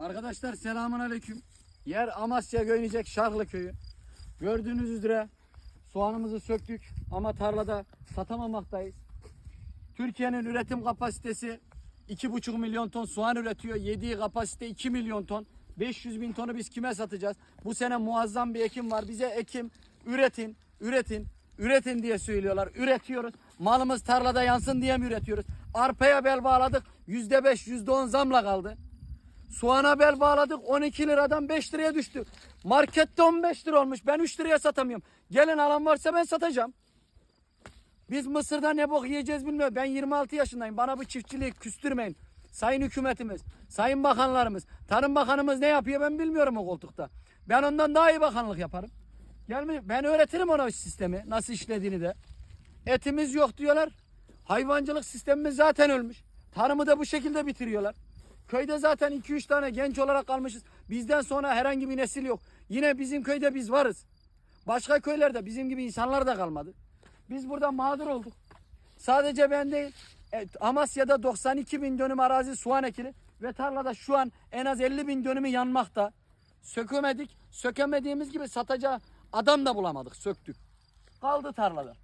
Arkadaşlar selamun aleyküm. Yer Amasya Göynecek Şarlı köyü. Gördüğünüz üzere soğanımızı söktük ama tarlada satamamaktayız. Türkiye'nin üretim kapasitesi 2,5 milyon ton soğan üretiyor. Yediği kapasite 2 milyon ton. 500 bin tonu biz kime satacağız? Bu sene muazzam bir ekim var. Bize ekim üretin, üretin, üretin diye söylüyorlar. Üretiyoruz. Malımız tarlada yansın diye mi üretiyoruz? Arpaya bel bağladık. %5, %10 zamla kaldı. Soğana bel bağladık 12 liradan 5 liraya düştü. Markette 15 lira olmuş. Ben 3 liraya satamıyorum. Gelin alan varsa ben satacağım. Biz Mısır'da ne bok yiyeceğiz bilmiyorum. Ben 26 yaşındayım. Bana bu çiftçiliği küstürmeyin. Sayın hükümetimiz, sayın bakanlarımız, tarım bakanımız ne yapıyor ben bilmiyorum o koltukta. Ben ondan daha iyi bakanlık yaparım. Gelme, ben öğretirim ona sistemi, nasıl işlediğini de. Etimiz yok diyorlar. Hayvancılık sistemimiz zaten ölmüş. Tarımı da bu şekilde bitiriyorlar. Köyde zaten 2-3 tane genç olarak kalmışız. Bizden sonra herhangi bir nesil yok. Yine bizim köyde biz varız. Başka köylerde bizim gibi insanlar da kalmadı. Biz burada mağdur olduk. Sadece ben değil. e, Amasya'da 92 bin dönüm arazi soğan ekili ve tarlada şu an en az 50 bin dönümü yanmakta. Sökemedik. Sökemediğimiz gibi satacağı adam da bulamadık. Söktük. Kaldı tarlada.